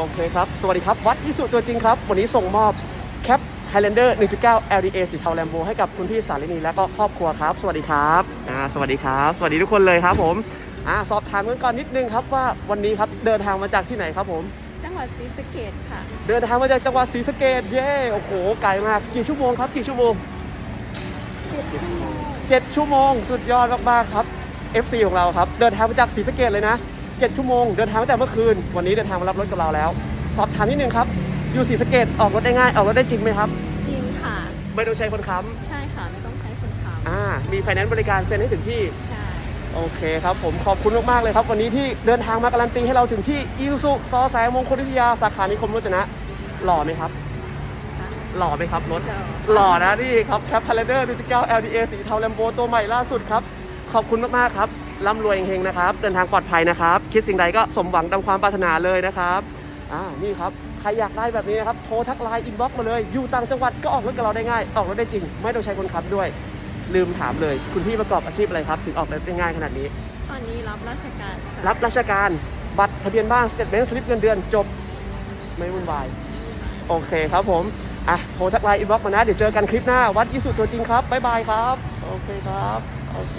โอเคครับ สวัสดีครับ วัดอิสุตัวจริงครับ วันนี้ส่งมอบแคป Highlander 1.9 LDA สีเทาแลมโบให้กับคุณพี่สาลินีและก็ครอบครัวครับ สวัสดีครับอ่าสวัสดีครับ สวัสดีทุกคนเลยครับผมอ่าสอบถามกันก่อนนิดนึงครับว่าวันนี้ครับเดินทางมาจากที่ไหนครับผม จังหวัดศรีสะเกดค่ะ เดินทางมาจากจังหวัดศรีสะเกดเย้ โอ้โห ไกลมาก กี่ชั่วโมงครับ กี่ชั่วโมง7ชั่วโมง 7 ชั่วโมง สุดยอดมากๆครับ FC ของเราครับ เดินทางมาจากศรีสะเกดเลยนะ 7 ชั่วโมง เดินทางตั้งแต่เมื่อคืน วันนี้เดินทางมารับรถกับเราแล้ว สอบถามนิดนึงครับ อยู่ศรีสะเกดออกรถได้ง่าย ออกรถได้จริงไหมครับ จริงค่ะ ไม่ต้องใช้คนค้ใช่ค่ะ ไม่ต้องใช้คนขับำอ่า มีไฟแนนซ์บริการเซ็นให้ถึงที่ใช่ โอเคครับ ผมขอบคุณมาก ๆ เลยครับ วันนี้ที่เดินทางมาการันตีให้เราถึงที่อีซูซุซอแสมงคลวิทยาสาขานิคมรจนะ หล่อไหมครับ ค่ะ หล่อไหมครับรถเดี๋ยวหล่อนะนี่ครับแคปพาเลเดอร์ดิจิ LDA สีเทาแลมโบตัวใหม่ล่าสุดครับ ขอบคุณมาก ๆ ครับ ร่ำรวยเฮงๆนะครับ เดินทางปลอดภัยนะครับ คิดสิ่งใดก็สมหวังตามความปรารถนาเลยนะครับอ่านี่ครับใครอยากได้แบบนี้นะครับ โทรทักไลน์อินบ็อกมาเลย อยู่ต่างจังหวัดก็ออกรถกับเราได้ง่าย ออกรถได้จริง ไม่ต้องใช้คนขับด้วย ลืมถามเลย คุณพี่ประกอบอาชีพอะไรครับ ถึงออกรถได้ง่ายขนาดนี้ ตอนนี้รับราชการค่ะรับราชการ บัตรทะเบียนบ้านสเตทเมนต์สลิปเงินเดือนจบ ไม่วุ่นวาย โอเคครับผม อะ โทรทักไลน์อินบ็อกมานะ เดี๋ยวเจอกันคลิปหน้า วัดอิสุตัวจริงครับ บ๊ายบายครับ โอเคครับ โอเค